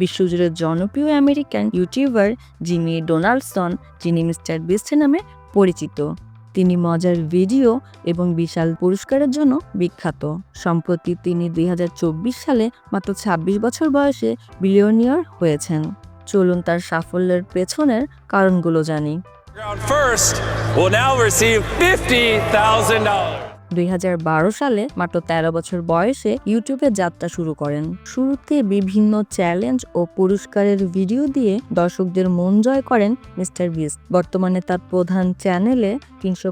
বিশ্বজুড়ে জনপ্রিয় American YouTuber Jimmy Donaldson যিনি মিস্টার বিস্ট নামে পরিচিত। তিনি মজার ভিডিও এবং বিশাল পুরস্কারের জন্য বিখ্যাত। সম্প্রতি তিনি দুই হাজার চব্বিশ সালে মাত্র ২৬ বছর বয়সে বিলিয়নিয়ার হয়েছেন। চলুন তার সাফল্যের পেছনের কারণগুলো জানি। Ground first will now receive $50,000. দুই হাজার বারো সালে মাত্র ১৩ বছর বয়সে ইউটিউবে যাত্রা শুরু করেন শুরুতে বিভিন্ন চ্যালেঞ্জ ও পুরস্কারের ভিডিও দিয়ে দর্শকদের মন জয় করেন মিস্টার বিস্ট বর্তমানে তার প্রধান চ্যানেলে তিনশো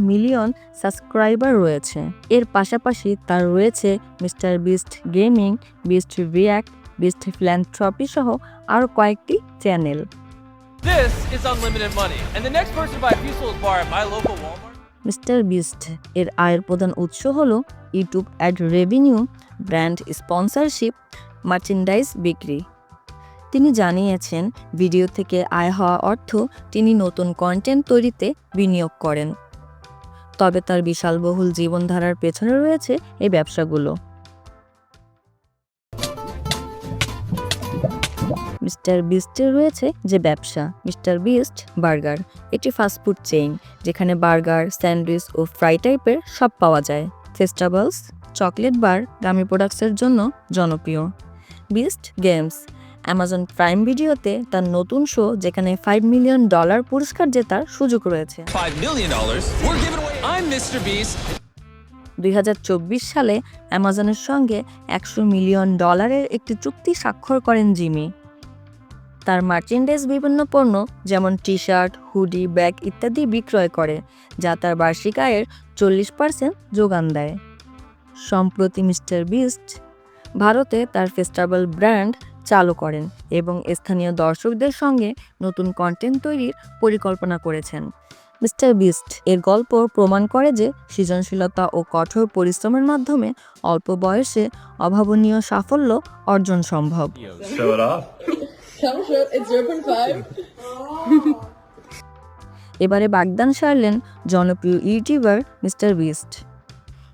মিলিয়ন সাবস্ক্রাইবার রয়েছে এর পাশাপাশি তার রয়েছে Mister Beast gaming, Beast react Beast philanthropy সহ আরও কয়েকটি channel This is unlimited money. And the next person to buy a bar at my local Walmart. Mister Beast এর আয়ের প্রধান উৎস হল YouTube ad revenue, brand sponsorship, merchandise বিক্রি। তিনি জানিয়েছেন, ভিডিও থেকে আয় হওয়া অর্থ তিনি নতুন কন্টেন্ট তৈরিতে বিনিয়োগ করেন। তবে তার বিশাল বহুল জীবনধারার পেছনে রয়েছে এই ব্যবসাগুলো। মিস্টার বিস্টের রয়েছে যে ব্যবসা মিস্টার বিস্ট বার্গার এটি ফাস্টফুড চেইন যেখানে বার্গার স্যান্ডউইচ ও ফ্রাই টাইপের সব পাওয়া যায় ফেস্টাবলস চকলেট বার গামি প্রোডাক্টসের জন্য জনপ্রিয় বিস্ট গেমস অ্যামাজন প্রাইম ভিডিওতে তার নতুন শো যেখানে ফাইভ মিলিয়ন ডলার পুরস্কার জেতার সুযোগ রয়েছে $5 million. We're giving away. I'm Mr. Beast. দুই সালে অ্যামাজনের সঙ্গে একশো মিলিয়ন ডলারের একটি চুক্তি স্বাক্ষর করেন জিমি তার মার্চেন্ডাইজ বিভিন্ন পণ্য, যেমন টি শার্ট হুডি, ব্যাগ ইত্যাদি বিক্রয় করে, যা তার বার্ষিক আয়ের চল্লিশ পার্সেন্ট যোগান দেয়। সম্প্রতি মিস্টার বিস্ট ভারতে তার ফেস্টিভ্যাল ব্র্যান্ড চালু করেন এবং স্থানীয় দর্শকদের সঙ্গে নতুন কন্টেন্ট তৈরির পরিকল্পনা করেছেন। মিস্টার বিস্ট এর গল্প প্রমাণ করে যে সৃজনশীলতা ও কঠোর পরিশ্রমের মাধ্যমে অল্প বয়সে অভাবনীয় সাফল্য অর্জন সম্ভব। Show it. It's 0.5. এবারে বাগদান সারলেন জনপ্রিয় ইউটিউবার মিস্টার বিস্ট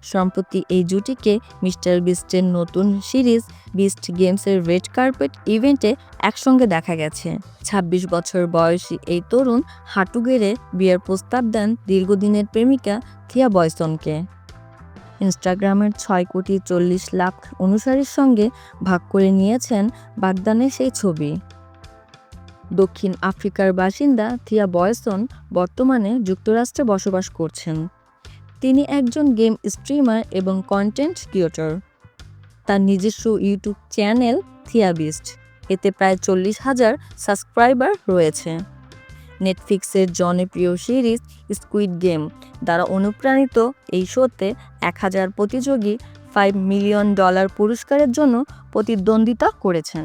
সম্প্রতি এই জুটিকে মিস্টার বিস্টের নতুন সিরিজ বিস্ট গেমসের রেড কার্পেট ইভেন্টে একসঙ্গে দেখা গেছে ২৬ বছর বয়সী এই তরুণ হাঁটু গেড়ে বিয়ের প্রস্তাব দেন দীর্ঘদিনের প্রেমিকা থিয়া বয়সনকে ইনস্টাগ্রামের ছয় কোটি চল্লিশ লাখ অনুসারীর সঙ্গে ভাগ করে নিয়েছেন বাগদানের সেই ছবি। দক্ষিণ আফ্রিকার বাসিন্দা থিয়া বয়সন বর্তমানে যুক্তরাষ্ট্রে বসবাস করছেন। তিনি একজন গেম স্ট্রিমার এবং কন্টেন্ট ক্রিয়েটর। তার নিজস্ব ইউটিউব চ্যানেল থিয়াবিস্ট এতে প্রায় চল্লিশ হাজার সাবস্ক্রাইবার রয়েছে। নেটফ্লিক্সের জনপ্রিয় সিরিজ স্কুইড গেম দ্বারা অনুপ্রাণিত এই শোতে এক হাজার প্রতিযোগী ফাইভ মিলিয়ন ডলার পুরস্কারের জন্য প্রতিদ্বন্দ্বিতা করেছেন।